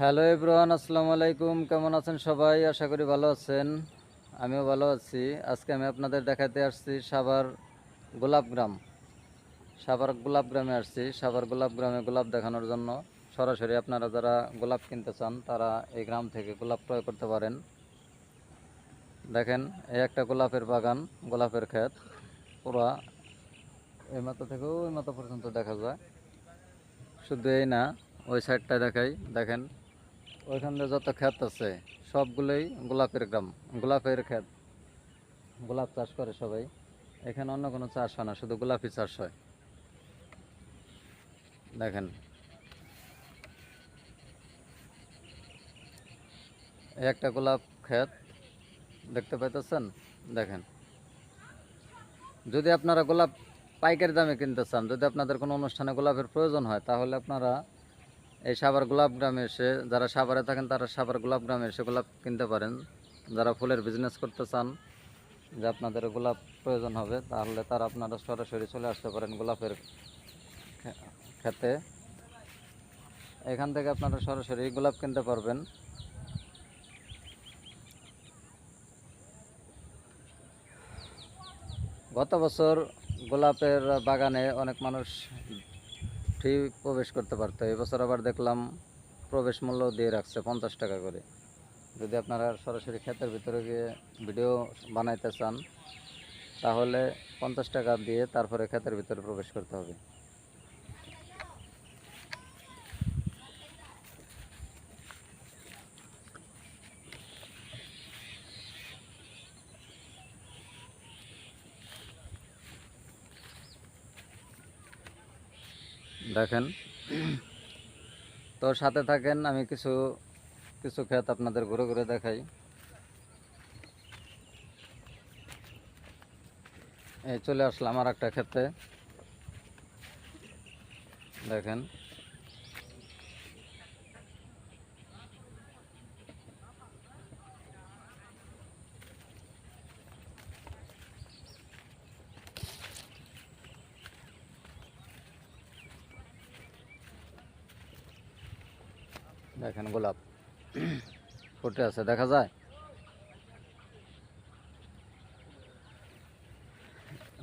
Hello everyone আসসালামু আলাইকুম। কেমন আছেন সবাই? আশা করি ভালো আছেন। আমিও ভালো আছি। আজকে আমি আপনাদের দেখাতে আসছি সাভার গোলাপগ্রাম সাভার গোলাপগ্রামে আসছি। সাভার গোলাপগ্রামে গোলাপ দেখানোর জন্য সরাসরি আপনারা যারা গোলাপ কিনতে চান, তারা এই গ্রাম থেকে গোলাপ ক্রয় করতে পারেন। দেখেন, এই একটা গোলাপের বাগান, গোলাপের ক্ষেত। পুরা এই মাথা থেকে ওই মাথা পর্যন্ত দেখা যায়। শুধু এই না, ওই সাইডটা দেখাই। দেখেন ওইখানে যত ক্ষেত আছে, সবগুলোই গোলাপের গ্রাম, গোলাপের ক্ষেত। গোলাপ চাষ করে সবাই। এখানে অন্য কোনো চাষ হয় না, শুধু গোলাপি চাষ হয়। দেখেন। একটা গোলাপ ক্ষেত, দেখতে পাইতেছেন? দেখেন। যদি আপনারা গোলাপ পাইকারি দামে কিনতে চান, যদি আপনাদের কোনো অনুষ্ঠানে গোলাপের প্রয়োজন হয়, তাহলে আপনারা এই সাভার গোলাপ গ্রামে এসে, যারা সাভারে থাকেন তারা সাভার গোলাপ গ্রামে এসে গোলাপ কিনতে পারেন। যারা ফুলের বিজনেস করতে চান, যে আপনাদের গোলাপ প্রয়োজন হবে, তাহলে তারা আপনারা সরাসরি চলে আসতে পারেন গোলাপের খেতে। এখান থেকে আপনারা সরাসরি গোলাপ কিনতে পারবেন। গত বছর গোলাপের বাগানে অনেক মানুষ ফ্রি প্রবেশ করতে পারতো। এবছর আবার দেখলাম প্রবেশ মূল্য দিয়ে রাখছে পঞ্চাশ টাকা করে। যদি আপনারা সরাসরি ক্ষেতের ভিতরে গিয়ে ভিডিও বানাইতে চান, তাহলে পঞ্চাশ টাকা দিয়ে তারপরে ক্ষেতের ভিতরে প্রবেশ করতে হবে। দেখেন। তো সাথে থাকেন, আমি কিছু কিছু ক্ষেত আপনাদের ঘুরে ঘুরে দেখাই। এই চলে আসলাম আর একটা ক্ষেতে। দেখেন। দেখেন গোলাপ। ফুটে আছে, দেখা যায়?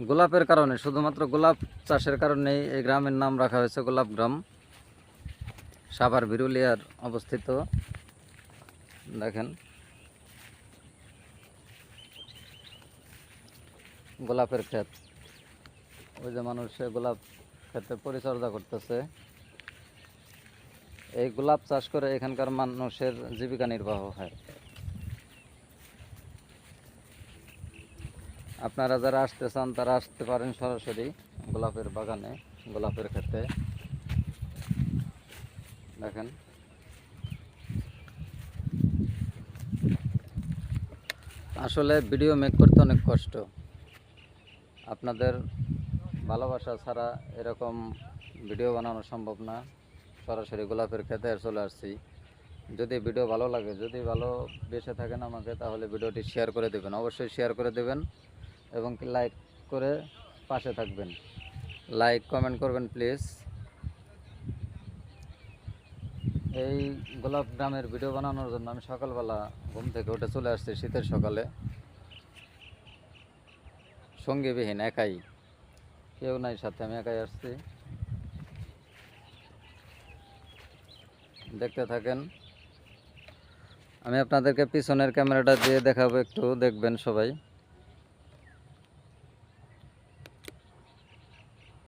গোলাপের কারণে, শুধুমাত্র গোলাপ চাষের কারণেই এই গ্রামের নাম রাখা হয়েছে গোলাপ গ্রাম। সাভার বিরুলিয়ার অবস্থিত। দেখেন। গোলাপের ক্ষেত। ওই যে মানুষ গোলাপ ক্ষেতে পরিচর্যা করতেছে। এই গোলাপ চাষ করে এখানকার মানুষের জীবিকা নির্বাহ হয়। আপনারা যারা আসতে চান, তারা আসতে পারেন সরাসরি গোলাপের বাগানে, গোলাপের ক্ষেতে। দেখেন। আসলে ভিডিও মেক করতে অনেক কষ্ট। আপনাদের ভালোবাসা ছাড়া এরকম ভিডিও বানানো সম্ভব না। সরাসরি গোলাপের খেতে চলে আসছি। যদি ভিডিও ভালো লাগে, যদি ভালো বেসে থাকেন আমাকে, তাহলে ভিডিওটি শেয়ার করে দেবেন। অবশ্যই শেয়ার করে দেবেন এবং লাইক করে পাশে থাকবেন। লাইক কমেন্ট করবেন প্লিজ এই গোলাপ গ্রামের ভিডিও বানানোর জন্য আমি সকালবেলা ঘুম থেকে উঠে চলে আসছি শীতের সকালে। সঙ্গীবিহীন, একাই। কেউ নাই সাথে, আমি একাই আসছি। দেখতে থাকেন। আমি আপনাদেরকে পিছনের ক্যামেরাটা দিয়ে দেখাবো একটু দেখবেন সবাই।